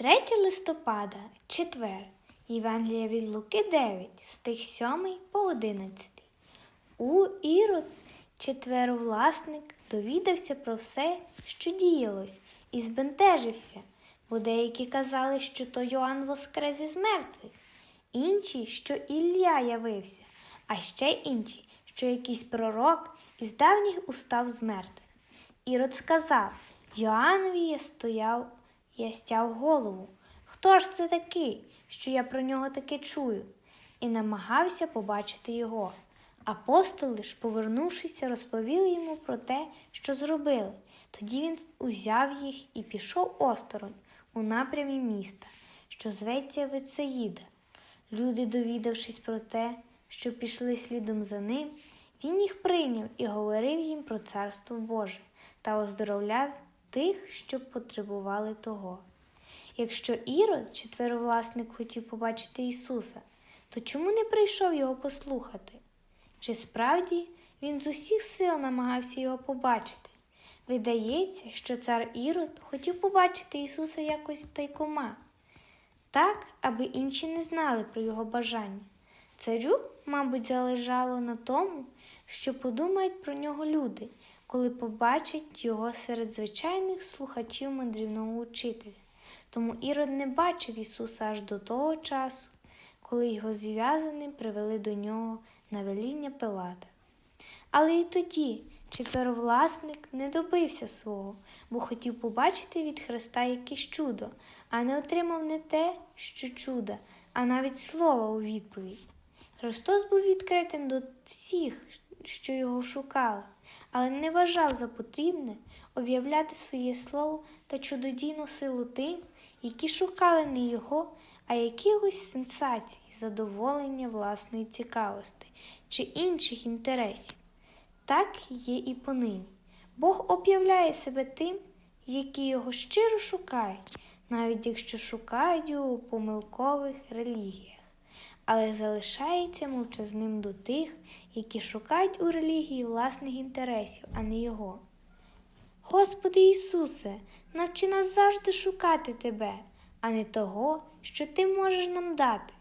3 листопада, четвер, Євангелія від Луки 9, стих 7 по 11. У Ірод, четверовласник, довідався про все, що діялось, і збентежився, бо деякі казали, що то Йоанн воскрес із мертвих, інші, що Ілля явився, а ще інші, що якийсь пророк із давніх устав з мертвих. Ірод сказав Йоаннові я стояв, я стяв голову. Хто ж це такий, що я про нього таке чую? І намагався побачити його. Апостоли ж, повернувшися, розповіли йому про те, що зробили. Тоді він узяв їх і пішов осторонь у напрямі міста, що зветься Вицеїда. Люди, довідавшись про те, що пішли слідом за ним, він їх прийняв і говорив їм про царство Боже та оздоровляв тих, що потребували того. Якщо Ірод, четверовласник, хотів побачити Ісуса, то чому не прийшов його послухати? Чи справді він з усіх сил намагався його побачити? Видається, що цар Ірод хотів побачити Ісуса якось тайкома, так, аби інші не знали про його бажання. Царю, мабуть, залежало на тому, що подумають про нього люди, коли побачать його серед звичайних слухачів мандрівного учителя. Тому Ірод не бачив Ісуса аж до того часу, коли його зв'язаним привели до нього на веління Пилата. Але і тоді четверовласник не добився свого, бо хотів побачити від Христа якесь чудо, а не отримав не те, що чуда, а навіть слова у відповідь. Христос був відкритим до всіх, що його шукали, але не вважав за потрібне об'являти своє слово та чудодійну силу тим, які шукали не його, а якихось сенсацій, задоволення власної цікавості чи інших інтересів. Так є і понині. Бог об'являє себе тим, які його щиро шукають, навіть якщо шукають його у помилкових релігіях, але залишається мовчазним до тих, які шукають у релігії власних інтересів, а не його. Господи Ісусе, навчи нас завжди шукати Тебе, а не того, що Ти можеш нам дати.